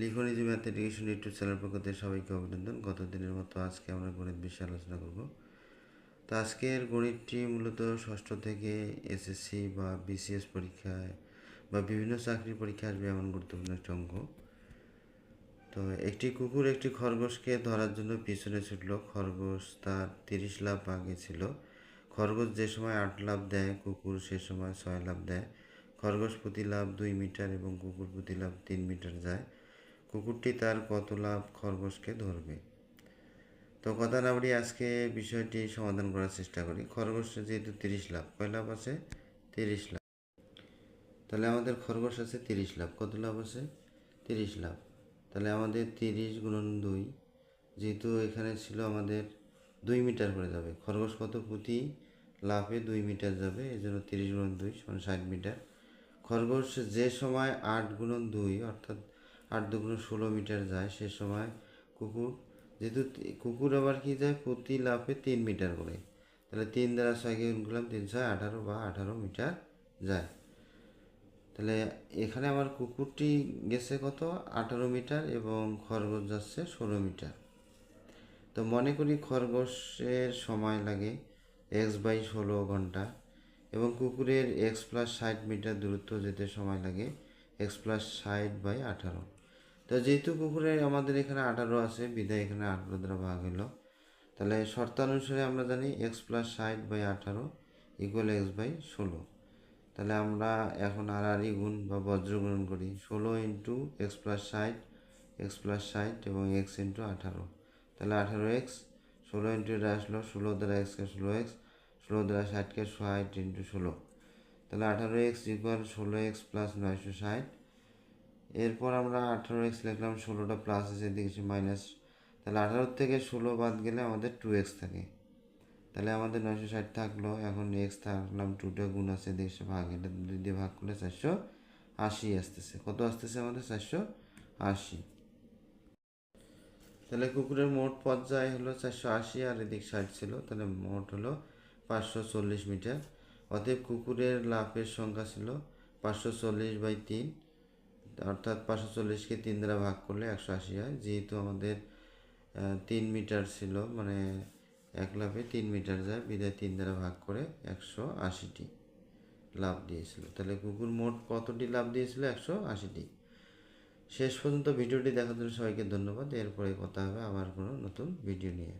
লিখনিজি math education YouTube channel পক্ষ থেকে সবাইকে অভিনন্দন। গত দিনের মতো আজকে আমরা গণিত বিষয়ে আলোচনা করব। তো আজকের গণিতটি মূলত ষষ্ঠ থেকে এসএসসি বা বিসিএস পরীক্ষায় বা বিভিন্ন চাকরি পরীক্ষায় আসবে এমন গুরুত্বপূর্ণ একটি অঙ্ক। তো একটি কুকুর একটি খরগোশকে ধরার জন্য পিছনে ছুটল। খরগোশ তার তিরিশ লাভ আগে ছিল। খরগোশ যে সময় আট লাভ দেয়, কুকুর সে সময় ছয় লাভ দেয়। খরগোশ প্রতি লাভ দুই মিটার এবং কুকুর প্রতি লাভ তিন মিটার যায়। কুকুরটি তার কত লাভ খরগোশকে ধরবে। তো কথা না বলি আজকে বিষয়টি সমাধান করার চেষ্টা করি। খরগোশ যেহেতু তিরিশ লাভ কয় লাভ আছে? তিরিশ লাভ তাহলে আমাদের খরগোশ আছে তিরিশ লাভ কত লাভ আছে? তিরিশ লাভ তাহলে আমাদের তিরিশ গুণন দুই, যেহেতু এখানে ছিল আমাদের দুই মিটার করে যাবে। খরগোশ কত প্রতি লাভে দুই মিটার যাবে, এই জন্য তিরিশ গুণন দুই সমান ষাট মিটার। খরগোশ যে সময় আট গুণন দুই, অর্থাৎ আট দুগুণ ষোলো মিটার যায় সে সময় কুকুর, যেহেতু কুকুর আবার কি যায়? প্রতি লাফে তিন মিটার করে। তাহলে তিন দ্বারা ছয়কে গুণ করলাম তিন, ছয়, আঠারো বা আঠারো মিটার যায়। তাহলে এখানে আমার কুকুরটি গেছে কত? আঠারো মিটার এবং খরগোশ যাচ্ছে ষোলো মিটার। তো মনে করি খরগোশের সময় লাগে এক্স বাই ষোলো ঘণ্টা এবং কুকুরের এক্স প্লাস ষাট মিটার দূরত্ব যেতে সময় লাগে এক্স প্লাস ষাট বাই আঠারো। তো যেহেতু কুকুরের আমাদের এখানে আঠারো আছে, বিদায় এখানে আঠারো দ্বারা ভাগ হলো। তাহলে শর্তানুসারে আমরা জানি এক্স প্লাস ষাট বাই আঠারো ইকুয়াল এক্স বাই ষোলো। তাহলে আমরা এখন আর আর গুণ বা বজ্র গুণন করি। ষোলো ইন্টু এক্স প্লাস ষাট এক্স প্লাস ষাট এবং এক্স ইন্টু আঠারো। তাহলে আঠারো এক্স ষোলো ইন্টু এটা আসলো, ষোলো দ্বারা এক্সকে ষোলো এক্স ষোলো দ্বারা ষাটকে ষাট ইন্টু ষোলো। তাহলে আঠারো এক্স ইকুয়াল ষোলো এক্স প্লাস নয়শো ষাট এরপর আমরা আঠারো এক্স লিখলাম, ষোলোটা প্লাস আছে এদিকে মাইনাস তাহলে আঠারো থেকে ষোলো বাদ গেলে আমাদের টু এক্স থাকে। তাহলে আমাদের নয়শো ষাট থাকল, এখন এক্স থাকলাম টুটা গুণ আছে দেখছে ভাগ, এটা দুই দিয়ে ভাগ করলে চারশো আশি আসতেছে। কত আসতেছে আমাদের? চারশো আশি। তাহলে কুকুরের মোট পর্যায় হলো চারশো আশি আর এদিক ষাট ছিল, তাহলে মোট হলো পাঁচশো চল্লিশ মিটার। অতএব কুকুরের লাভের সংখ্যা ছিল পাঁচশো চল্লিশ বাই তিন। অর্থাৎ পাঁচশো চল্লিশকে তিন দ্বারা ভাগ করলে একশো আশি হয়। যেহেতু আমাদের তিন মিটার ছিল মানে এক লাভে তিন মিটার যায়, বিদায় তিন দ্বারা ভাগ করে একশো আশিটি লাভ দিয়েছিল। তাহলে কুকুর মোট কতটি লাভ দিয়েছিল? একশো আশিটি। শেষ পর্যন্ত ভিডিওটি দেখার জন্য সবাইকে ধন্যবাদ। এরপরে কথা হবে আবার কোনো নতুন ভিডিও নিয়ে।